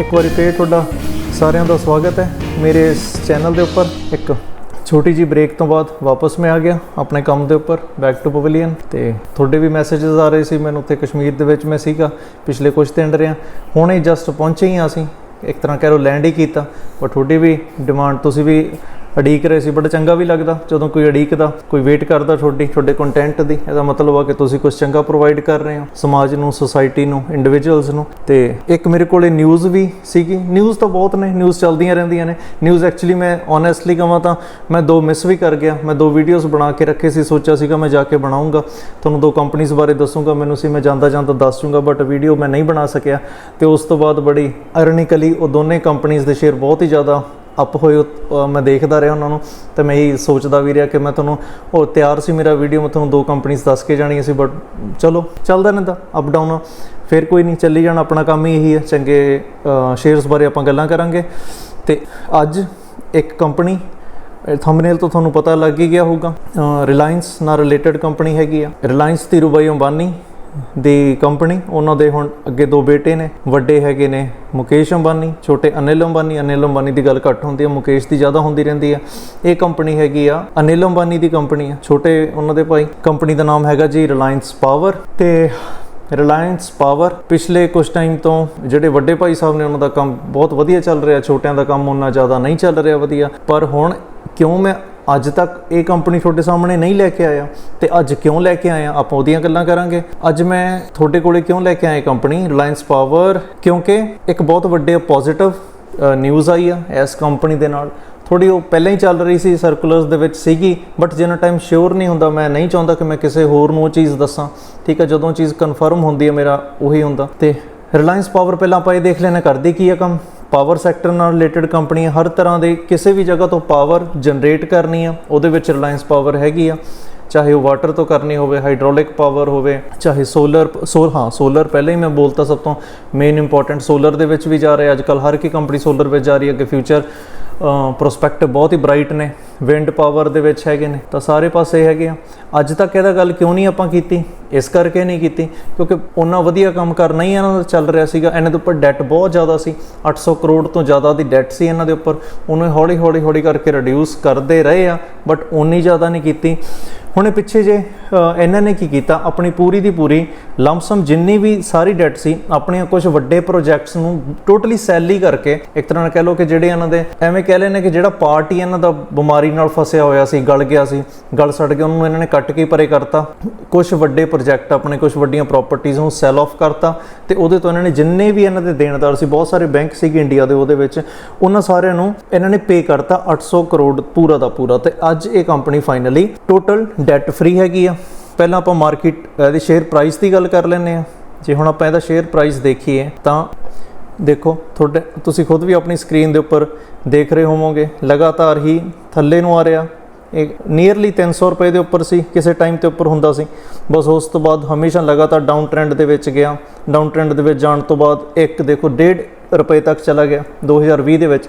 ਇੱਕ ਵਾਰੀ ਫੇਰ ਤੁਹਾਡਾ ਸਾਰਿਆਂ ਦਾ ਸਵਾਗਤ ਹੈ। ਮੇਰੇ ਇਸ ਚੈਨਲ ਦੇ ਉੱਪਰ ਇੱਕ ਛੋਟੀ ਜੀ ਬ੍ਰੇਕ ਤੋਂ ਬਾਅਦ ਵਾਪਸ ਮੈਂ ਆ ਗਿਆ ਆਪਣੇ ਕੰਮ ਦੇ ਉੱਪਰ ਬੈਕ ਟੂ ਪਵੇਲੀਅਨ ਤੇ ਤੁਹਾਡੇ ਵੀ ਮੈਸੇजेस ਆ ਰਹੇ ਸੀ, ਮੈਨੂੰ ਉੱਥੇ ਕਸ਼ਮੀਰ ਦੇ ਵਿੱਚ ਮੈਂ ਸੀਗਾ, ਪਿਛਲੇ ਕੁਝ ਦਿਨ ਰਿਹਾ। ਹੁਣੇ ਜਸਟ ਪਹੁੰਚੇ ਹੀ ਹਾਂ ਅਸੀਂ, ਇੱਕ ਤਰ੍ਹਾਂ ਕਹਿ ਲਓ ਲੈਂਡ ਹੀ ਕੀਤਾ ਪਰ ਤੁਹਾਡੀ ਵੀ ਡਿਮਾਂਡ ਤੁਸੀਂ ਵੀ ਅਡੀਕ ਰਹੇ ਸੀ, ਬੜਾ ਚੰਗਾ ਵੀ ਲੱਗਦਾ ਜਦੋਂ ਕੋਈ ਅੜੀਕਦਾ ਕੋਈ ਵੇਟ ਕਰਦਾ ਤੁਹਾਡੀ, ਤੁਹਾਡੇ ਕੰਟੈਂਟ ਦੀ। ਇਹਦਾ ਮਤਲਬ ਆ ਕਿ ਤੁਸੀਂ ਕੁਝ ਚੰਗਾ ਪ੍ਰੋਵਾਈਡ ਕਰ ਰਹੇ ਹੋ, ਸਮਾਜ ਨੂੰ ਸੋਸਾਇਟੀ ਨੂੰ ਇੰਡੀਵਿਜੂਅਲਸ ਨੂੰ। ਤੇ ਇੱਕ ਮੇਰੇ ਕੋਲੇ ਨਿਊਜ਼ ਵੀ ਸੀਗੀ। ਨਿਊਜ਼ ਤਾਂ ਬਹੁਤ ਨੇ ਨਿਊਜ਼ ਚੱਲਦੀਆਂ ਰਹਿੰਦੀਆਂ ਨੇ। ਨਿਊਜ਼ ਐਕਚੁਅਲੀ ਮੈਂ ਓਨੈਸਟਲੀ ਕਹਾਂ ਤਾਂ ਮੈਂ ਦੋ ਮਿਸ ਵੀ ਕਰ ਗਿਆ। ਮੈਂ ਦੋ ਵੀਡੀਓਜ਼ ਬਣਾ ਕੇ ਰੱਖੇ ਸੀ, ਸੋਚਿਆ ਸੀਗਾ ਮੈਂ ਜਾ ਕੇ ਬਣਾਉਂਗਾ। ਤੁਹਾਨੂੰ ਦੋ ਕੰਪਨੀਆਂ ਬਾਰੇ ਦੱਸੂੰਗਾ, ਮੈਨੂੰ ਸੀ ਮੈਂ ਜਾਂਦਾ ਜਾਂਦਾ ਦੱਸ ਜੂੰਗਾ ਬਟ ਵੀਡੀਓ ਮੈਂ ਨਹੀਂ ਬਣਾ ਸਕਿਆ। ਤੇ ਉਸ ਤੋਂ ਬਾਅਦ ਬੜੀ ਆਇਰੋਨਿਕਲੀ ਉਹ ਦੋਨੇ ਕੰਪਨੀਆਂ ਦੇ ਸ਼ੇਅਰ ਬਹੁਤ ਹੀ ਜ਼ਿਆਦਾ ਅਪ ਹੋਏ ਮੈਂ ਦੇਖਦਾ ਰਿਹਾ ਉਹਨਾਂ ਨੂੰ ਤੇ ਮੈਂ ਇਹ ਸੋਚਦਾ ਵੀ ਰਿਹਾ ਕਿ ਮੈਂ ਤੁਹਾਨੂੰ, ਉਹ ਤਿਆਰ ਸੀ ਮੇਰਾ ਵੀਡੀਓ ਮੈਂ ਤੁਹਾਨੂੰ ਦੋ ਕੰਪਨੀਆਂ ਦੱਸ ਕੇ ਜਾਣੀਆਂ ਸੀ ਬਟ ਚਲੋ, ਚੱਲਦਾ ਰਹਿੰਦਾ ਅਪ ਡਾਊਨ ਫਿਰ ਕੋਈ ਨਹੀਂ, ਚੱਲੀ ਜਾਣਾ, ਆਪਣਾ ਕੰਮ ਹੀ ਇਹੀ ਹੈ, ਚੰਗੇ ਸ਼ੇਅਰਸ ਬਾਰੇ ਆਪਾਂ ਗੱਲਾਂ ਕਰਾਂਗੇ। ਤੇ ਅੱਜ ਇੱਕ ਕੰਪਨੀ ਥੰਬਨੇਲ ਤੋਂ ਤੁਹਾਨੂੰ ਪਤਾ ਲੱਗ ਹੀ ਗਿਆ ਹੋਊਗਾ ਰਿਲਾਇੰਸ ਨਾਲ ਰਿਲੇਟਡ ਕੰਪਨੀ ਹੈਗੀ ਆ। ਰਿਲਾਇੰਸ ਧੀਰੂਭਾਈ ਅੰਬਾਨੀ ਦੀ ਕੰਪਨੀ, ਉਹਨਾਂ ਦੇ ਹੁਣ ਅੱਗੇ ਦੋ ਬੇਟੇ ਨੇ, ਵੱਡੇ ਹੈਗੇ ਨੇ ਮੁਕੇਸ਼ ਅੰਬਾਨੀ, ਛੋਟੇ ਅਨਿਲ ਅੰਬਾਨੀ ਅਨਿਲ ਅੰਬਾਨੀ ਦੀ ਗੱਲ ਘੱਟ ਹੁੰਦੀ ਹੈ ਮੁਕੇਸ਼ ਦੀ ਜ਼ਿਆਦਾ ਹੁੰਦੀ ਰਹਿੰਦੀ ਹੈ ਇਹ ਕੰਪਨੀ ਹੈਗੀ ਆ, ਅਨਿਲ ਅੰਬਾਨੀ ਦੀ ਕੰਪਨੀ ਆ, ਛੋਟੇ ਉਹਨਾਂ ਦੇ ਭਾਈ। ਕੰਪਨੀ ਦਾ ਨਾਮ ਹੈਗਾ ਜੀ ਰਿਲਾਇੰਸ ਪਾਵਰ ਤੇ ਰਿਲਾਇੰਸ ਪਾਵਰ ਪਿਛਲੇ ਕੁਝ ਟਾਈਮ ਤੋਂ ਜਿਹੜੇ ਵੱਡੇ ਭਾਈ ਸਾਹਿਬ ਨੇ ਉਹਨਾਂ ਦਾ ਕੰਮ ਬਹੁਤ ਵਧੀਆ ਚੱਲ ਰਿਹਾ, ਛੋਟਿਆਂ ਦਾ ਕੰਮ ਉਹਨਾਂ ਜ਼ਿਆਦਾ ਨਹੀਂ ਚੱਲ ਰਿਹਾ ਵਧੀਆ। ਪਰ ਹੁਣ ਕਿਉਂ ਮੈਂ ਅੱਜ ਤੱਕ ਇਹ ਕੰਪਨੀ ਤੁਹਾਡੇ ਸਾਹਮਣੇ ਨਹੀਂ ਲੈ ਕੇ ਆਇਆ ਤੇ ਅੱਜ ਕਿਉਂ ਲੈ ਕੇ ਆਇਆ? ਆਪਾਂ ਉਹਦੀਆਂ ਗੱਲਾਂ ਕਰਾਂਗੇ। ਅੱਜ ਮੈਂ ਤੁਹਾਡੇ ਕੋਲੇ ਕਿਉਂ ਲੈ ਕੇ ਆਇਆ ਕੰਪਨੀ? ਰਿਲਾਇੰਸ ਪਾਵਰ ਕਿਉਂਕਿ ਇੱਕ ਬਹੁਤ ਵੱਡੇ ਪੋਜ਼ਿਟਿਵ ਨਿਊਜ਼ ਆਈ ਆ ਇਸ ਕੰਪਨੀ ਦੇ ਨਾਲ। ਥੋੜੀ ਉਹ ਪਹਿਲਾਂ ਹੀ ਚੱਲ ਰਹੀ ਸੀ ਸਰਕੂਲਰਸ ਦੇ ਵਿੱਚ ਸੀਗੀ ਬਟ ਜਿੰਨਾ ਟਾਈਮ ਸ਼ੋਰ ਨਹੀਂ ਹੁੰਦਾ, ਮੈਂ ਨਹੀਂ ਚਾਹੁੰਦਾ ਕਿ ਮੈਂ ਕਿਸੇ ਹੋਰ ਨੂੰ ਉਹ ਚੀਜ਼ ਦੱਸਾਂ। ਠੀਕ ਹੈ ਜਦੋਂ ਚੀਜ਼ ਕਨਫਰਮ ਹੁੰਦੀ ਹੈ ਮੇਰਾ ਉਹੀ ਹੁੰਦਾ। ਤੇ ਰਿਲਾਇੰਸ ਪਾਵਰ ਪਹਿਲਾਂ ਆਪਾਂ ਇਹ ਦੇਖ ਲੈਣਾ ਕਰਦੀ ਕੀ ਆ ਕੰਮ? ਪਾਵਰ ਸੈਕਟਰ ਨਾਲ ਰਿਲੇਟਡ ਕੰਪਨੀਆਂ ਹਰ ਤਰ੍ਹਾਂ ਦੇ ਕਿਸੇ ਵੀ ਜਗ੍ਹਾ ਤੋਂ ਪਾਵਰ ਜਨਰੇਟ ਕਰਨੀ ਆ, ਉਹਦੇ ਵਿੱਚ ਰਿਲਾਇੰਸ ਪਾਵਰ ਹੈਗੀ ਆ। ਚਾਹੇ ਉਹ ਵਾਟਰ ਤੋਂ ਕਰਨੀ ਹੋਵੇ, ਹਾਈਡ੍ਰੋਲਿਕ ਪਾਵਰ ਹੋਵੇ, ਚਾਹੇ ਸੋਲਰ, ਸੋਲ, ਹਾਂ, ਸੋਲਰ ਪਹਿਲਾਂ ਹੀ ਮੈਂ ਬੋਲਤਾ ਸਭ ਤੋਂ ਮੇਨ ਇੰਪੋਰਟੈਂਟ ਸੋਲਰ ਦੇ ਵਿੱਚ ਵੀ ਜਾ ਰਿਹਾ। ਅੱਜ ਕੱਲ ਹਰ ਕੀ ਕੰਪਨੀ ਸੋਲਰ ਵਿੱਚ ਜਾ ਰਹੀ ਹੈ ਕਿ ਫਿਊਚਰ ਪ੍ਰੋਸਪੈਕਟ ਬਹੁਤ ਹੀ ਬ੍ਰਾਈਟ ਨੇ। ਵਿੰਡ ਪਾਵਰ ਦੇ ਵਿੱਚ ਹੈਗੇ ਨੇ। ਤਾਂ ਸਾਰੇ ਪਾਸੇ ਹੈਗੇ ਆ। ਅੱਜ ਤੱਕ ਇਹਦਾ ਗੱਲ ਕਿਉਂ ਨਹੀਂ ਆਪਾਂ ਕੀਤੀ? ਇਸ ਕਰਕੇ ਨਹੀਂ ਕੀਤੀ, ਕਿਉਂਕਿ ਉਹਨਾਂ ਵਧੀਆ ਕੰਮ ਕਰਨਾ ਹੀ ਇਹਨਾਂ ਦਾ ਚੱਲ ਰਿਹਾ ਸੀਗਾ। ਇਹਨਾਂ ਦੇ ਉੱਪਰ ਡੈਟ ਬਹੁਤ ਜ਼ਿਆਦਾ ਸੀ। 800 ਕਰੋੜ ਤੋਂ ਜ਼ਿਆਦਾ ਦੀ ਡੈਟ ਸੀ ਇਹਨਾਂ ਦੇ ਉੱਪਰ। ਉਹਨੂੰ ਹੌਲੀ ਹੌਲੀ ਹੌਲੀ ਕਰਕੇ ਰਿਡਿਊਸ ਕਰਦੇ ਰਹੇ ਆ ਬਟ ਉਨੀ ਜ਼ਿਆਦਾ ਨਹੀਂ ਕੀਤੀ। ਹੁਣੇ ਪਿੱਛੇ ਜੇ ਇਹਨਾਂ ਨੇ ਕੀ ਕੀਤਾ? ਆਪਣੀ ਪੂਰੀ ਦੀ ਪੂਰੀ ਲੰਮਸਮ ਜਿੰਨੀ ਵੀ ਸਾਰੀ ਡੈਟ ਸੀ, ਆਪਣੀਆਂ ਕੁਝ ਵੱਡੇ ਪ੍ਰੋਜੈਕਟਸ ਨੂੰ ਟੋਟਲੀ ਸੈਲ ਹੀ ਕਰਕੇ, ਇੱਕ ਤਰ੍ਹਾਂ ਨਾਲ ਕਹਿ ਲਓ ਕਿ ਜਿਹੜੇ ਇਹਨਾਂ ਦੇ, ਐਵੇਂ ਕਹਿ ਲੈਣੇ ਕਿ ਜਿਹੜਾ ਪਾਰਟ ਹੀ ਇਹਨਾਂ ਦਾ ਬਿਮਾਰੀ ਨਾਲ ਫਸਿਆ ਹੋਇਆ ਸੀ, ਗਲ ਗਿਆ ਸੀ, ਗਲ ਸੜ ਗਿਆ ਉਹਨੂੰ ਇਹਨਾਂ ਨੇ ਕੱਟ ਕੇ ਪਰੇ ਕਰਤਾ। ਕੁਝ ਵੱਡੇ ਪ੍ਰੋਜੈਕਟ ਆਪਣੇ ਕੁਝ ਵੱਡੀਆਂ ਪ੍ਰਾਪਰਟੀਆਂ ਨੂੰ ਸੈਲ ਆਫ ਕਰਤਾ ਤੇ ਉਹਦੇ ਤੋਂ ਇਹਨਾਂ ਨੇ ਜਿੰਨੇ ਵੀ ਇਹਨਾਂ ਦੇ ਦੇਣਦਾਰ ਸੀ, ਬਹੁਤ ਸਾਰੇ ਬੈਂਕ ਸੀਗੇ ਇੰਡੀਆ ਦੇ ਉਹਦੇ ਵਿੱਚ, ਉਹਨਾਂ ਸਾਰਿਆਂ ਨੂੰ ਇਹਨਾਂ ਨੇ ਪੇ ਕਰਤਾ 800 ਕਰੋੜ ਪੂਰਾ ਦਾ ਪੂਰਾ ਤੇ ਅੱਜ ਇਹ company finally total debt free ਹੈਗੀ ਆ। ਪਹਿਲਾਂ ਆਪਾਂ ਮਾਰਕੀਟ ਇਹਦੇ ਸ਼ੇਅਰ ਪ੍ਰਾਈਸ ਦੀ ਗੱਲ ਕਰ ਲੈਂਦੇ ਆ ਜੇ ਹੁਣ ਆਪਾਂ ਇਹਦਾ ਸ਼ੇਅਰ ਪ੍ਰਾਈਸ ਦੇਖੀਏ ਤਾਂ ਦੇਖੋ, ਤੁਹਾਡੇ ਤੁਸੀਂ ਖੁਦ ਵੀ ਆਪਣੀ ਸਕਰੀਨ ਦੇ ਉੱਪਰ ਦੇਖ ਰਹੇ ਹੋਵੋਗੇ, ਲਗਾਤਾਰ ਹੀ ਥੱਲੇ ਨੂੰ ਆ ਰਿਹਾ। ਇਹ ਨੀਅਰਲੀ 300 ਰੁਪਏ ਦੇ ਉੱਪਰ ਸੀ, ਕਿਸੇ ਟਾਈਮ ਤੇ ਉੱਪਰ ਹੁੰਦਾ ਸੀ। ਬਸ ਉਸ ਤੋਂ ਬਾਅਦ ਹਮੇਸ਼ਾ ਲਗਾਤਾਰ ਡਾਊਨ ਟ੍ਰੈਂਡ ਦੇ ਵਿੱਚ ਗਿਆ। ਡਾਊਨ ਟ੍ਰੈਂਡ ਦੇ ਵਿੱਚ ਜਾਣ ਤੋਂ ਬਾਅਦ ਇੱਕ ਦੇਖੋ 1.5 ਰੁਪਏ ਤੱਕ ਚਲਾ ਗਿਆ 2020 ਦੇ ਵਿੱਚ।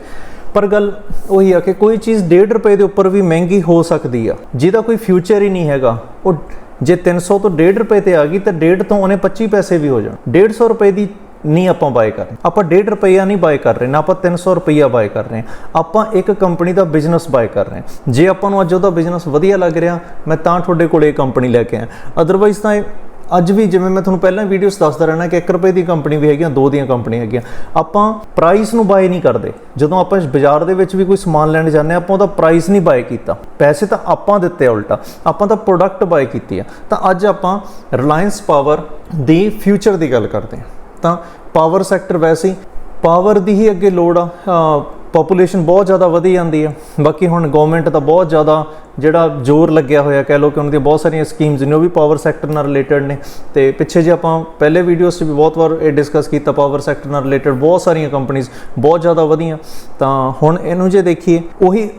ਪਰ ਗੱਲ ਉਹੀ ਆ ਕਿ ਕੋਈ ਚੀਜ਼ 1.5 ਰੁਪਏ ਦੇ ਉੱਪਰ ਵੀ ਮਹਿੰਗੀ ਹੋ ਸਕਦੀ ਆ, ਜਿਹਦਾ ਕੋਈ ਫਿਊਚਰ ਹੀ ਨਹੀਂ ਹੈਗਾ। ਉਹ ਜੇ 300 ਤੋਂ 1.5 ਰੁਪਏ ਤੇ ਆ ਗਈ, ਤਾਂ 1.5 ਤੋਂ ਉਹਨੇ 25 ਪੈਸੇ ਵੀ ਹੋ ਜਾਣ। 150 ਰੁਪਏ ਦੀ ਨਹੀਂ ਆਪਾਂ ਬਾਏ ਕਰ ਰਹੇ। ਆਪਾਂ 1.5 ਰੁਪਈਆ ਨਹੀਂ ਬਾਏ ਕਰ ਰਹੇ, ਨਾ ਆਪਾਂ 300 ਰੁਪਈਆ ਬਾਏ ਕਰ ਰਹੇ। ਹਾਂ ਆਪਾਂ ਇੱਕ ਕੰਪਨੀ ਦਾ ਬਿਜ਼ਨਸ ਬਾਏ ਕਰ ਰਹੇ। ਜੇ ਆਪਾਂ ਨੂੰ ਅੱਜ ਉਹਦਾ ਬਿਜ਼ਨਸ ਵਧੀਆ ਲੱਗ ਰਿਹਾ, ਮੈਂ ਤਾਂ ਤੁਹਾਡੇ ਕੋਲ ਇਹ ਕੰਪਨੀ ਲੈ ਕੇ ਆਇਆ। ਅਦਰਵਾਈਜ਼ ਤਾਂ ਇਹ ਅੱਜ ਵੀ ਜਿਵੇਂ ਮੈਂ ਤੁਹਾਨੂੰ ਪਹਿਲਾਂ ਵੀਡੀਓਸ ਦੱਸਦਾ ਰਹਿਣਾ ਕਿ 1 ਰੁਪਏ ਦੀ ਕੰਪਨੀ ਵੀ ਹੈਗੀਆਂ ਦੋ ਦੀਆਂ ਕੰਪਨੀ ਹੈਗੀਆਂ। ਆਪਾਂ ਪ੍ਰਾਈਸ ਨੂੰ ਬਾਏ ਨਹੀਂ ਕਰਦੇ। ਜਦੋਂ ਆਪਾਂ ਬਾਜ਼ਾਰ ਦੇ ਵਿੱਚ ਵੀ ਕੋਈ ਸਮਾਨ ਲੈਣ ਜਾਂਦੇ ਹਾਂ, ਆਪਾਂ ਉਹਦਾ ਪ੍ਰਾਈਸ ਨਹੀਂ ਬਾਏ ਕੀਤਾ। ਪੈਸੇ ਤਾਂ ਆਪਾਂ ਦਿੱਤੇ ਉਲਟਾ। ਆਪਾਂ ਤਾਂ ਪ੍ਰੋਡਕਟ ਬਾਏ ਕੀਤੀ ਆ। ਤਾਂ ਅੱਜ ਆਪਾਂ ਰਿਲਾਇੰਸ ਪਾਵਰ ਦੀ ਫਿਊਚਰ ਦੀ ਗੱਲ ਕਰਦੇ ਹਾਂ। ਤਾਂ ਪਾਵਰ ਸੈਕਟਰ ਵੈਸੇ ਹੀ ਪਾਵਰ ਦੀ ਹੀ ਅੱਗੇ ਲੋੜ ਆ ਪੋਪੂਲੇਸ਼ਨ ਬਹੁਤ ਜ਼ਿਆਦਾ ਵਧੀ ਜਾਂਦੀ ਆ। ਬਾਕੀ ਹੁਣ ਗਵਰਨਮੈਂਟ ਦਾ ਬਹੁਤ ਜ਼ਿਆਦਾ ਜਿਹੜਾ ਜ਼ੋਰ ਲੱਗਿਆ ਹੋਇਆ, ਕਹਿ ਲਓ ਕਿ ਉਹਨਾਂ ਦੀਆਂ ਬਹੁਤ ਸਾਰੀਆਂ ਸਕੀਮਸ ਨੇ, ਉਹ ਵੀ ਪਾਵਰ ਸੈਕਟਰ ਨਾਲ ਰਿਲੇਟਡ ਨੇ। ਤੇ ਪਿੱਛੇ ਜੇ ਆਪਾਂ ਪਹਿਲੇ ਵੀਡੀਓਸ 'ਚ ਵੀ ਬਹੁਤ ਵਾਰ ਇਹ ਡਿਸਕਸ ਕੀਤਾ ਪਾਵਰ ਸੈਕਟਰ ਨਾਲ ਰਿਲੇਟਡ ਬਹੁਤ ਸਾਰੀਆਂ ਕੰਪਨੀਆਂ ਬਹੁਤ ਜ਼ਿਆਦਾ ਵਧੀਆਂ। ਤਾਂ ਹੁਣ ਇਹਨੂੰ ਜੇ ਦੇਖੀਏ, ਉਹੀ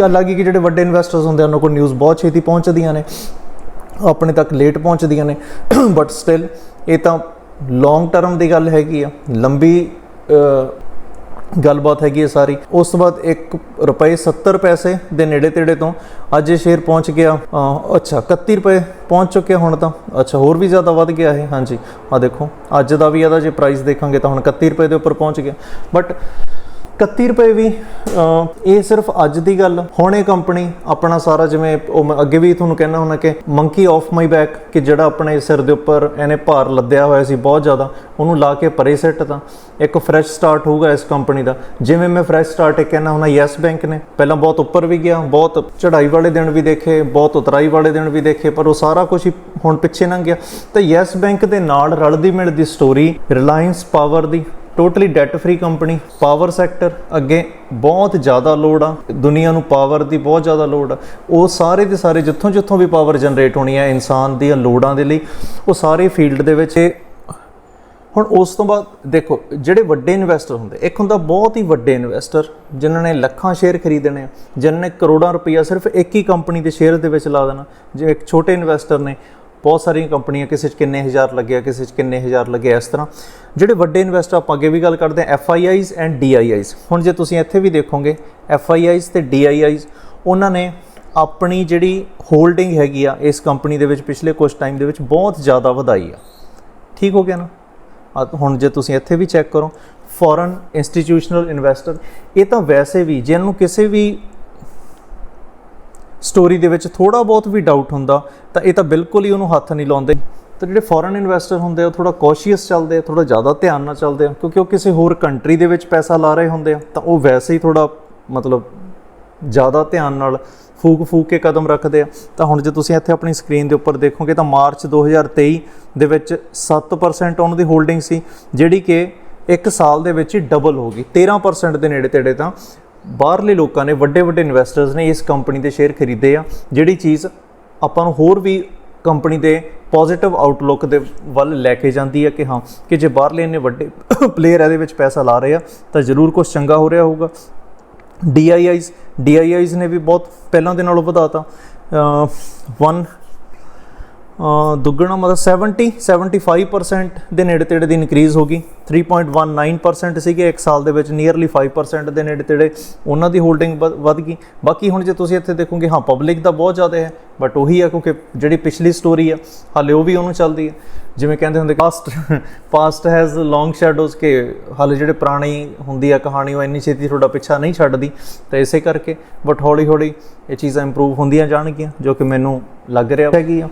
ਗੱਲ ਆ ਗਈ ਕਿ ਜਿਹੜੇ ਵੱਡੇ ਇਨਵੈਸਟਰਸ ਹੁੰਦੇ ਆ, ਉਹਨਾਂ ਕੋਲ ਨਿਊਜ਼ ਬਹੁਤ ਛੇਤੀ ਪਹੁੰਚਦੀਆਂ ਨੇ, ਆਪਣੇ ਤੱਕ ਲੇਟ ਪਹੁੰਚਦੀਆਂ ਨੇ। ਬਟ ਸਟਿਲ ਇਹ ਤਾਂ ਲੌਂਗ ਟਰਮ ਦੀ ਗੱਲ ਹੈਗੀ ਆ, ਲੰਬੀ ਗੱਲਬਾਤ ਹੈਗੀ ਹੈ ਸਾਰੀ। ਉਸ ਤੋਂ ਬਾਅਦ 1 ਰੁਪਏ 70 ਪੈਸੇ ਦੇ ਨੇੜੇ ਤੇੜੇ ਤੋਂ ਅੱਜ ਇਹ ਸ਼ੇਅਰ ਪਹੁੰਚ ਗਿਆ। ਅੱਛਾ 31 ਰੁਪਏ ਪਹੁੰਚ ਚੁੱਕਿਆ ਹੁਣ ਤਾਂ। ਅੱਛਾ, ਹੋਰ ਵੀ ਜ਼ਿਆਦਾ ਵੱਧ ਗਿਆ ਇਹ, ਹਾਂਜੀ। ਆ ਦੇਖੋ, ਅੱਜ ਦਾ ਵੀ ਇਹਦਾ ਜੇ ਪ੍ਰਾਈਸ ਦੇਖਾਂਗੇ ਤਾਂ ਹੁਣ 31 ਰੁਪਏ ਦੇ ਉੱਪਰ ਪਹੁੰਚ ਗਿਆ। ਬਟ 31 ਰੁਪਏ ਵੀ ਇਹ ਸਿਰਫ ਅੱਜ ਦੀ ਗੱਲ। ਹੁਣ ਇਹ ਕੰਪਨੀ ਆਪਣਾ ਸਾਰਾ ਜਿਵੇਂ ਉਹ ਮੈਂ, ਅੱਗੇ ਵੀ ਤੁਹਾਨੂੰ ਕਹਿਣਾ ਹੁੰਦਾ ਕਿ ਮੰਕੀ ਆਫ ਮਾਈ ਬੈਕ ਕਿ ਜਿਹੜਾ ਆਪਣੇ ਸਿਰ ਦੇ ਉੱਪਰ ਇਹਨੇ ਭਾਰ ਲੱਦਿਆ ਹੋਇਆ ਸੀ ਬਹੁਤ ਜ਼ਿਆਦਾ, ਉਹਨੂੰ ਲਾ ਕੇ ਪਰੇ ਸਿੱਟ ਤਾਂ। ਇੱਕ ਫਰੈਸ਼ ਸਟਾਰਟ ਹੋਊਗਾ ਇਸ ਕੰਪਨੀ ਦਾ। ਜਿਵੇਂ ਮੈਂ ਫਰੈਸ਼ ਸਟਾਰਟ ਇਹ ਕਹਿਣਾ ਹੁੰਦਾ ਯੈਸ ਬੈਂਕ ਨੇ। ਪਹਿਲਾਂ ਬਹੁਤ ਉੱਪਰ ਵੀ ਗਿਆ, ਬਹੁਤ ਚੜ੍ਹਾਈ ਵਾਲੇ ਦਿਨ ਵੀ ਦੇਖੇ, ਬਹੁਤ ਉਤਰਾਈ ਵਾਲੇ ਦਿਨ ਵੀ ਦੇਖੇ, ਪਰ ਉਹ ਸਾਰਾ ਕੁਝ ਹੀ ਹੁਣ ਪਿੱਛੇ ਲੰਘ ਗਿਆ। ਤਾਂ ਯੈਸ ਬੈਂਕ ਦੇ ਨਾਲ ਰਲਦੀ ਮਿਲਦੀ ਸਟੋਰੀ ਰਿਲਾਇੰਸ ਪਾਵਰ ਦੀ totally debt free company power sector ਅੱਗੇ ਬਹੁਤ ਜ਼ਿਆਦਾ ਲੋਡ ਆ। ਦੁਨੀਆ ਨੂੰ ਪਾਵਰ ਦੀ ਬਹੁਤ ਜ਼ਿਆਦਾ ਲੋਡ ਆ। ਉਹ ਸਾਰੇ ਦੇ ਸਾਰੇ ਜਿੱਥੋਂ ਜਿੱਥੋਂ ਵੀ ਪਾਵਰ ਜਨਰੇਟ ਹੋਣੀ ਹੈ ਇਨਸਾਨ ਦੀਆਂ ਲੋੜਾਂ ਦੇ ਲਈ, ਉਹ ਸਾਰੇ ਫੀਲਡ ਦੇ ਵਿੱਚ ਹੁਣ ਉਸ ਤੋਂ ਬਾਅਦ ਦੇਖੋ, ਜਿਹੜੇ ਵੱਡੇ ਇਨਵੈਸਟਰ ਹੁੰਦੇ, ਇੱਕ ਹੁੰਦਾ ਬਹੁਤ ਹੀ ਵੱਡੇ ਇਨਵੈਸਟਰ ਜਿਨ੍ਹਾਂ ਨੇ ਲੱਖਾਂ ਸ਼ੇਅਰ ਖਰੀਦਣੇ ਆ, ਜਿਨ੍ਹਾਂ ਨੇ ਕਰੋੜਾਂ ਰੁਪਈਆ ਸਿਰਫ ਇੱਕ ਹੀ ਕੰਪਨੀ ਦੇ ਸ਼ੇਅਰ ਦੇ ਵਿੱਚ ਲਾ ਦੇਣਾ, ਜੇ ਇੱਕ ਛੋਟੇ ਇਨਵੈਸਟਰ ਨੇ ਬਹੁਤ ਸਾਰੀਆਂ ਕੰਪਨੀਆਂ ਕਿਸੇ 'ਚ ਕਿੰਨੇ ਹਜ਼ਾਰ ਲੱਗਿਆ, ਕਿਸੇ 'ਚ ਕਿੰਨੇ ਹਜ਼ਾਰ ਲੱਗਿਆ ਇਸ ਤਰ੍ਹਾਂ। ਜਿਹੜੇ ਵੱਡੇ ਇਨਵੈਸਟਰ ਆਪਾਂ ਅੱਗੇ ਵੀ ਗੱਲ ਕਰਦੇ ਆ F I Is and D I Is ਹੁਣ ਜੇ ਤੁਸੀਂ ਇੱਥੇ ਵੀ ਦੇਖੋਗੇ ਐਫ ਆਈ ਆਈਜ਼ ਤੇ ਡੀ ਆਈ ਆਈਜ਼ ਉਹਨਾਂ ਨੇ ਆਪਣੀ ਜਿਹੜੀ ਹੋਲਡਿੰਗ ਹੈਗੀ ਆ, ਇਸ ਕੰਪਨੀ ਦੇ ਵਿੱਚ ਪਿਛਲੇ ਕੁਝ ਟਾਈਮ ਦੇ ਵਿੱਚ ਬਹੁਤ ਜ਼ਿਆਦਾ ਵਧਾਈ ਆ। ਠੀਕ ਹੋ ਗਿਆ ਨਾ? ਹੁਣ ਜੇ ਤੁਸੀਂ ਇੱਥੇ ਵੀ ਚੈੱਕ ਕਰੋ ਫੋਰਨ ਇੰਸਟੀਟਿਊਸ਼ਨਲ ਇਨਵੈਸਟਰ ਇਹ ਤਾਂ ਵੈਸੇ ਵੀ ਜੇ ਇਹਨੂੰ ਕਿਸੇ ਵੀ ਸਟੋਰੀ ਦੇ ਵਿੱਚ ਥੋੜਾ ਬਹੁਤ ਵੀ ਡਾਊਟ ਹੁੰਦਾ, ਤਾਂ ਇਹ ਤਾਂ ਬਿਲਕੁਲ ਹੀ ਉਹਨੂੰ ਹੱਥ ਨਹੀਂ ਲਾਉਂਦੇ। ਤਾਂ ਜਿਹੜੇ ਫੋਰਨ ਇਨਵੈਸਟਰ ਹੁੰਦੇ ਆ, ਉਹ ਥੋੜਾ ਕੌਸ਼ੀਅਸ ਚੱਲਦੇ ਆ ਥੋੜਾ ਜ਼ਿਆਦਾ ਧਿਆਨ ਨਾਲ ਚੱਲਦੇ ਆ, ਕਿਉਂਕਿ ਉਹ ਕਿਸੇ ਹੋਰ ਕੰਟਰੀ ਦੇ ਵਿੱਚ ਪੈਸਾ ਲਾ ਰਹੇ ਹੁੰਦੇ ਆ, ਤਾਂ ਉਹ ਵੈਸੇ ਹੀ ਥੋੜਾ ਮਤਲਬ ਜ਼ਿਆਦਾ ਧਿਆਨ ਨਾਲ ਫੂਕ ਫੂਕ ਕੇ ਕਦਮ ਰੱਖਦੇ ਆ। ਤਾਂ ਹੁਣ ਜੇ ਤੁਸੀਂ ਇੱਥੇ ਆਪਣੀ ਸਕਰੀਨ ਦੇ ਉੱਪਰ ਦੇਖੋਗੇ, ਤਾਂ ਮਾਰਚ 2023 ਦੇ ਵਿੱਚ 7% ਉਹਨਾਂ ਦੀ ਹੋਲਡਿੰਗ ਸੀ, ਜਿਹੜੀ ਕਿ ਇੱਕ ਸਾਲ ਦੇ ਵਿੱਚ ਹੀ ਡਬਲ ਹੋ ਗਈ 13% ਦੇ ਨੇੜੇ ਤੇੜੇ ਤਾਂ ਬਾਹਰਲੇ ਲੋਕਾਂ ਨੇ, ਵੱਡੇ ਵੱਡੇ ਇਨਵੈਸਟਰਸ ਨੇ ਇਸ ਕੰਪਨੀ ਦੇ ਸ਼ੇਅਰ ਖਰੀਦੇ ਆ। ਜਿਹੜੀ ਚੀਜ਼ ਆਪਾਂ ਨੂੰ ਹੋਰ ਵੀ ਕੰਪਨੀ ਦੇ ਪੋਜ਼ਿਟਿਵ ਆਊਟਲੁੱਕ ਦੇ ਵੱਲ ਲੈ ਕੇ ਜਾਂਦੀ ਹੈ ਕਿ ਹਾਂ, ਕਿ ਜੇ ਬਾਹਰਲੇ ਇੰਨੇ ਵੱਡੇ ਪਲੇਅਰ ਇਹਦੇ ਵਿੱਚ ਪੈਸਾ ਲਾ ਰਹੇ ਆ, ਤਾਂ ਜ਼ਰੂਰ ਕੁਝ ਚੰਗਾ ਹੋ ਰਿਹਾ ਹੋਊਗਾ। DIIs DIIs ਨੇ ਵੀ ਬਹੁਤ ਪਹਿਲਾਂ ਦੇ ਨਾਲੋਂ ਵਧਾਤਾ। 1 ਦੁੱਗਣਾ ਮਤਲਬ 70 75% ਦੇ ਨੇੜੇ ਤੇੜੇ ਦੀ ਇਨਕਰੀਜ਼ ਹੋ ਗਈ। 3.19% ਸੀਗੇ, ਇੱਕ ਸਾਲ ਦੇ ਵਿੱਚ ਨੀਅਰਲੀ 5% ਦੇ ਨੇੜੇ ਤੇੜੇ ਉਹਨਾਂ ਦੀ ਹੋਲਡਿੰਗ ਵੱਧ ਗਈ। ਬਾਕੀ ਹੁਣ ਜੇ ਤੁਸੀਂ ਇੱਥੇ ਦੇਖੋਗੇ, ਹਾਂ ਪਬਲਿਕ ਦਾ ਬਹੁਤ ਜ਼ਿਆਦਾ ਹੈ ਬਟ ਉਹੀ ਆ ਕਿਉਂਕਿ ਜਿਹੜੀ ਪਿਛਲੀ ਸਟੋਰੀ ਆ, ਹਾਲੇ ਉਹ ਵੀ ਉਹਨੂੰ ਚੱਲਦੀ ਹੈ ਜਿਵੇਂ ਕਹਿੰਦੇ ਹੁੰਦੇ past past has long shadows ਕਿ ਹਾਲੇ ਜਿਹੜੇ ਪੁਰਾਣੀ ਹੁੰਦੀ ਆ ਕਹਾਣੀ, ਉਹ ਇੰਨੀ ਛੇਤੀ ਤੁਹਾਡਾ ਪਿੱਛਾ ਨਹੀਂ ਛੱਡਦੀ। ਤਾਂ ਇਸੇ ਕਰਕੇ ਬਟ ਹੌਲੀ ਹੌਲੀ ਇਹ ਚੀਜ਼ਾਂ ਇੰਪਰੂਵ ਹੁੰਦੀਆਂ ਜਾਣਗੀਆਂ, ਜੋ ਕਿ ਮੈਨੂੰ ਲੱਗ ਰਿਹਾ ਹੈਗੀ ਆ।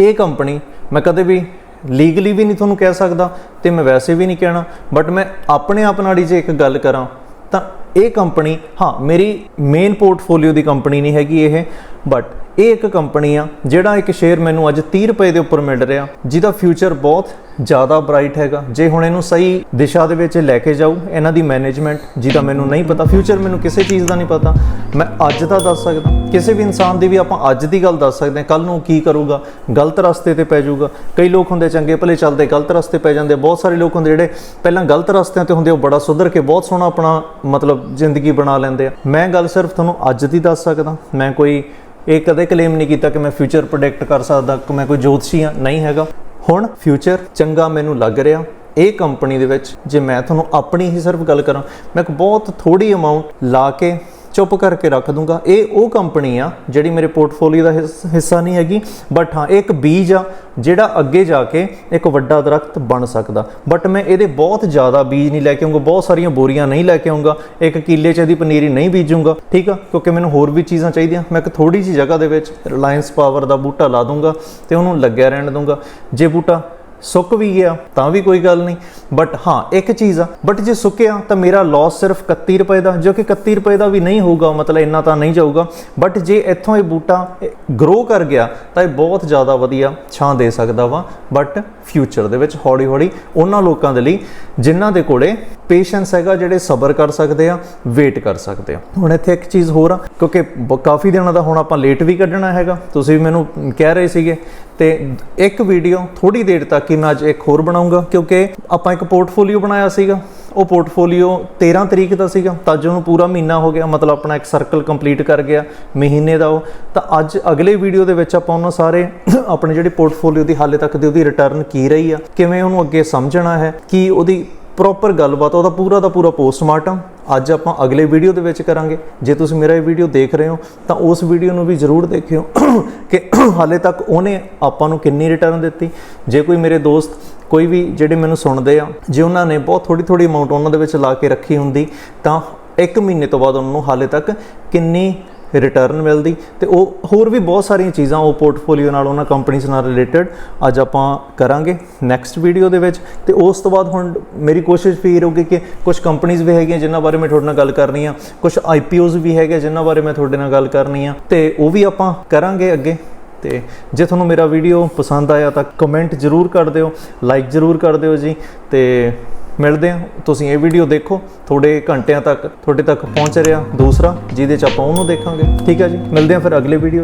ਇਹ ਕੰਪਨੀ ਮੈਂ ਕਦੇ ਵੀ ਲੀਗਲੀ ਵੀ ਨਹੀਂ ਤੁਹਾਨੂੰ ਕਹਿ ਸਕਦਾ ਤੇ ਮੈਂ ਵੈਸੇ ਵੀ ਨਹੀਂ ਕਹਿਣਾ ਬਟ ਮੈਂ ਆਪਣੇ ਆਪ ਨਾਲ ਹੀ ਜੇ ਇੱਕ ਗੱਲ ਕਰਾਂ, ਤਾਂ ਇਹ ਕੰਪਨੀ, ਹਾਂ, ਮੇਰੀ ਮੇਨ ਪੋਰਟਫੋਲੀਓ ਦੀ ਕੰਪਨੀ ਨਹੀਂ ਹੈਗੀ ਇਹ ਬਟ ਇਹ ਇੱਕ ਕੰਪਨੀ ਆ, ਜਿਹੜਾ ਇੱਕ ਸ਼ੇਅਰ ਮੈਨੂੰ ਅੱਜ 30 ਰੁਪਏ ਦੇ ਉੱਪਰ ਮਿਲ ਰਿਹਾ। ਜਿਹਦਾ ਫਿਊਚਰ ਬਹੁਤ ਜ਼ਿਆਦਾ ਬ੍ਰਾਈਟ ਹੈਗਾ। ਜੇ ਹੁਣ ਇਹਨੂੰ ਸਹੀ ਦਿਸ਼ਾ ਦੇ ਵਿੱਚ ਲੈ ਕੇ ਜਾਊ, ਇਹਨਾਂ ਦੀ ਮੈਨੇਜਮੈਂਟ ਜਿਹਦਾ ਮੈਨੂੰ ਨਹੀਂ ਪਤਾ। ਫਿਊਚਰ ਮੈਨੂੰ ਕਿਸੇ ਚੀਜ਼ ਦਾ ਨਹੀਂ ਪਤਾ। ਮੈਂ ਅੱਜ ਦਾ ਦੱਸ ਸਕਦਾ। ਕਿਸੇ ਵੀ ਇਨਸਾਨ ਦੀ ਵੀ ਆਪਾਂ ਅੱਜ ਦੀ ਗੱਲ ਦੱਸ ਸਕਦੇ ਹਾਂ। ਕੱਲ ਨੂੰ ਕੀ ਕਰੂਗਾ? ਗਲਤ ਰਸਤੇ ਤੇ ਪੈ ਜਾਊਗਾ। ਕਈ ਲੋਕ ਹੁੰਦੇ ਚੰਗੇ ਭਲੇ ਚੱਲਦੇ, ਗਲਤ ਰਸਤੇ ਪੈ ਜਾਂਦੇ ਬਹੁਤ ਸਾਰੇ ਲੋਕ ਹੁੰਦੇ ਜਿਹੜੇ ਪਹਿਲਾਂ ਗਲਤ ਰਸਤਿਆਂ ਤੇ ਹੁੰਦੇ, ਉਹ ਬੜਾ ਸੁਧਰ ਕੇ ਬਹੁਤ ਸੋਹਣਾ ਆਪਣਾ ਮਤਲਬ ਜ਼ਿੰਦਗੀ ਬਣਾ ਲੈਂਦੇ ਆ। ਮੈਂ ਗੱਲ ਸਿਰਫ ਤੁਹਾਨੂੰ ਅੱਜ ਦੀ ਦੱਸ ਸਕਦਾ। ਮੈਂ ਕੋਈ ਇਹ ਕਦੇ ਕਲੇਮ ਨਹੀਂ ਕੀਤਾ ਕਿ ਮੈਂ ਫਿਊਚਰ ਪ੍ਰੈਡਿਕਟ ਕਰ ਸਕਦਾ ਕਿ ਮੈਂ ਕੋਈ ਜੋਤਸ਼ੀ ਆ ਨਹੀਂ ਹੈਗਾ। ਹੁਣ ਫਿਊਚਰ ਚੰਗਾ ਮੈਨੂੰ ਲੱਗ ਰਿਹਾ। ਇਹ ਕੰਪਨੀ ਦੇ ਵਿੱਚ ਜੇ ਮੈਂ ਤੁਹਾਨੂੰ ਆਪਣੀ ਹੀ ਸਿਰਫ ਗੱਲ ਕਰਾਂ, ਮੈਂ ਇੱਕ ਬਹੁਤ ਥੋੜੀ ਅਮਾਉਂਟ ਲਾ ਕੇ ਚੁੱਪ ਕਰਕੇ ਰੱਖ ਦੂੰਗਾ। ਇਹ ਉਹ ਕੰਪਨੀ ਆ ਜਿਹੜੀ ਮੇਰੇ ਪੋਰਟਫੋਲੀਓ ਦਾ ਹਿੱਸ- ਹਿੱਸਾ ਨਹੀਂ ਹੈਗੀ ਬਟ ਹਾਂ, ਇਹ ਇੱਕ ਬੀਜ ਆ ਜਿਹੜਾ ਅੱਗੇ ਜਾ ਕੇ ਇੱਕ ਵੱਡਾ ਦਰਖਤ ਬਣ ਸਕਦਾ। ਬਟ ਮੈਂ ਇਹਦੇ ਬਹੁਤ ਜ਼ਿਆਦਾ ਬੀਜ ਨਹੀਂ ਲੈ ਕੇ ਆਉਂਗਾ ਬਹੁਤ ਸਾਰੀਆਂ ਬੋਰੀਆਂ ਨਹੀਂ ਲੈ ਕੇ ਆਉਂਗਾ ਇੱਕ ਕਿੱਲੇ 'ਚ ਇਹਦੀ ਪਨੀਰੀ ਨਹੀਂ ਬੀਜੂੰਗਾ, ਠੀਕ ਆ? ਕਿਉਂਕਿ ਮੈਨੂੰ ਹੋਰ ਵੀ ਚੀਜ਼ਾਂ ਚਾਹੀਦੀਆਂ। ਮੈਂ ਇੱਕ ਥੋੜੀ ਜਿਹੀ ਜਗ੍ਹਾ ਦੇ ਵਿੱਚ ਰਿਲਾਇੰਸ ਪਾਵਰ ਦਾ ਬੂਟਾ ਲਾ ਦੂੰਗਾ ਤੇ ਉਹਨੂੰ ਲੱਗਿਆ ਰਹਿਣ ਦੂੰਗਾ। ਜੇ ਬੂਟਾ ਸੁੱਕ ਵੀ ਗਿਆ, ਤਾਂ ਵੀ ਕੋਈ ਗੱਲ ਨਹੀਂ। ਬਟ ਹਾਂ, ਇੱਕ ਚੀਜ਼ ਆ ਬਟ ਜੇ ਸੁੱਕਿਆ, ਤਾਂ ਮੇਰਾ ਲਾਸ ਸਿਰਫ 31 ਰੁਪਏ ਦਾ, ਜੋ ਕਿ 31 ਰੁਪਏ ਦਾ ਵੀ ਨਹੀਂ ਹੋਊਗਾ, ਮਤਲਬ ਇੰਨਾ ਤਾਂ ਨਹੀਂ ਜਾਊਗਾ। ਬਟ ਜੇ ਇੱਥੋਂ ਇਹ ਬੂਟਾ ਗਰੋ ਕਰ ਗਿਆ, ਤਾਂ ਇਹ ਬਹੁਤ ਜ਼ਿਆਦਾ ਵਧੀਆ ਛਾਂ ਦੇ ਸਕਦਾ ਵਾ। ਬਟ ਫਿਊਚਰ ਦੇ ਵਿੱਚ ਹੌਲੀ ਹੌਲੀ ਉਹਨਾਂ ਲੋਕਾਂ ਦੇ ਲਈ, ਜਿਨ੍ਹਾਂ ਦੇ ਕੋਲੇ ਪੇਸ਼ੈਂਸ ਹੈਗਾ, ਜਿਹੜੇ ਸਬਰ ਕਰ ਸਕਦੇ ਆ ਵੇਟ ਕਰ ਸਕਦੇ ਆ। ਹੁਣ ਇੱਥੇ ਇੱਕ ਚੀਜ਼ ਹੋਰ ਆ, ਕਿਉਂਕਿ ਬ- ਕਾਫੀ ਦਿਨਾਂ ਦਾ ਹੁਣ ਆਪਾਂ ਲੇਟ ਵੀ ਕੱਢਣਾ ਹੈਗਾ। ਤੁਸੀਂ ਵੀ ਮੈਨੂੰ ਕਹਿ ਰਹੇ ਸੀਗੇ ਤੇ ਇੱਕ ਵੀਡੀਓ ਥੋੜੀ ਦੇਰ ਤੱਕ ਹੀ ਮੈਂ ਅੱਜ ਇੱਕ ਹੋਰ ਬਣਾਉਂਗਾ, ਕਿਉਂਕਿ ਆਪਾਂ ਇੱਕ ਪੋਰਟਫੋਲੀਓ ਬਣਾਇਆ ਸੀਗਾ। ਉਹ ਪੋਰਟਫੋਲੀਓ 13 ਤਰੀਕ ਦਾ ਸੀਗਾ, ਤਾਂ ਅੱਜ ਉਹਨੂੰ ਪੂਰਾ ਮਹੀਨਾ ਹੋ ਗਿਆ, ਮਤਲਬ ਆਪਣਾ ਇੱਕ ਸਰਕਲ ਕੰਪਲੀਟ ਕਰ ਗਿਆ, ਮਹੀਨੇ ਦਾ ਉਹ। ਤਾਂ ਅੱਜ ਅਗਲੇ ਵੀਡੀਓ ਦੇ ਵਿੱਚ ਆਪਾਂ ਉਹਨਾਂ ਸਾਰੇ ਆਪਣੇ ਜਿਹੜੇ ਪੋਰਟਫੋਲੀਓ ਦੀ ਹਾਲੇ ਤੱਕ ਦੀ ਉਹਦੀ ਰਿਟਰਨ ਕੀ ਰਹੀ ਆ, ਕਿਵੇਂ ਉਹਨੂੰ ਅੱਗੇ ਸਮਝਣਾ ਹੈ, ਕੀ ਉਹਦੀ ਪ੍ਰੋਪਰ ਗੱਲਬਾਤ, ਉਹਦਾ ਪੂਰਾ ਦਾ ਪੂਰਾ ਪੋਸਟਮਾਰਟਮ ਅੱਜ ਆਪਾਂ ਅਗਲੇ ਵੀਡੀਓ ਦੇ ਵਿੱਚ ਕਰਾਂਗੇ। ਜੇ ਤੁਸੀਂ ਮੇਰਾ ਇਹ ਵੀਡੀਓ ਦੇਖ ਰਹੇ ਹੋ, ਤਾਂ ਉਸ ਵੀਡੀਓ ਨੂੰ ਵੀ ਜ਼ਰੂਰ ਦੇਖਿਓ ਕਿ ਹਾਲੇ ਤੱਕ ਉਹਨੇ ਆਪਾਂ ਨੂੰ ਕਿੰਨੀ ਰਿਟਰਨ ਦਿੱਤੀ। ਜੇ ਕੋਈ ਮੇਰੇ ਦੋਸਤ, ਕੋਈ ਵੀ ਜਿਹੜੇ ਮੈਨੂੰ ਸੁਣਦੇ ਆ, ਜੇ ਉਹਨਾਂ ਨੇ ਬਹੁਤ ਥੋੜੀ ਥੋੜੀ ਅਮਾਉਂਟ ਉਹਨਾਂ ਦੇ ਵਿੱਚ ਲਾ ਕੇ ਰੱਖੀ ਹੁੰਦੀ, ਤਾਂ ਇੱਕ ਮਹੀਨੇ ਤੋਂ ਬਾਅਦ ਉਹਨਾਂ ਨੂੰ ਹਾਲੇ ਤੱਕ ਕਿੰਨੀ ਰਿਟਰਨ ਮਿਲਦੀ ਤੇ ਉਹ ਹੋਰ ਵੀ ਬਹੁਤ ਸਾਰੀਆਂ ਚੀਜ਼ਾਂ ਉਹ ਪੋਰਟਫੋਲੀਓ ਨਾਲ ਉਹਨਾਂ ਕੰਪਨੀਆਂ ਨਾਲ ਰਿਲੇਟਡ ਅੱਜ ਆਪਾਂ ਕਰਾਂਗੇ ਨੈਕਸਟ ਵੀਡੀਓ ਦੇ ਵਿੱਚ ਤੇ ਉਸ ਤੋਂ ਬਾਅਦ ਹੁਣ ਮੇਰੀ ਕੋਸ਼ਿਸ਼ ਵੀ ਇਹ ਰਹੂਗੀ ਕਿ ਕੁਝ ਕੰਪਨੀਆਂ ਵੀ ਹੈਗੀਆਂ ਜਿਨ੍ਹਾਂ ਬਾਰੇ ਮੈਂ ਤੁਹਾਡੇ ਨਾਲ ਗੱਲ ਕਰਨੀ ਆ ਕੁਝ ਆਈਪੀਓਜ਼ ਵੀ ਹੈਗੇ ਜਿਨ੍ਹਾਂ ਬਾਰੇ ਮੈਂ ਤੁਹਾਡੇ ਨਾਲ ਗੱਲ ਕਰਨੀ ਆ ਤੇ ਉਹ ਵੀ ਆਪਾਂ ਕਰਾਂਗੇ ਅੱਗੇ ਤੇ ਜੇ ਤੁਹਾਨੂੰ ਮੇਰਾ ਵੀਡੀਓ ਪਸੰਦ ਆਇਆ ਤਾਂ ਕਮੈਂਟ ਜ਼ਰੂਰ ਕਰ ਦਿਓ ਲਾਈਕ ਜ਼ਰੂਰ ਕਰ ਦਿਓ ਜੀ ਤੇ ਮਿਲਦੇ ਹਾਂ। ਤੁਸੀਂ ਇਹ ਵੀਡੀਓ ਦੇਖੋ। ਥੋੜੇ ਘੰਟਿਆਂ ਤੱਕ, ਤੁਹਾਡੇ ਤੱਕ ਪਹੁੰਚ ਰਿਹਾ ਦੂਸਰਾ, ਜਿਹਦੇ ਚ ਆਪਾਂ ਉਹਨੂੰ ਦੇਖਾਂਗੇ। ਠੀਕ ਹੈ ਜੀ? ਮਿਲਦੇ ਹਾਂ ਫਿਰ ਅਗਲੇ ਵੀਡੀਓ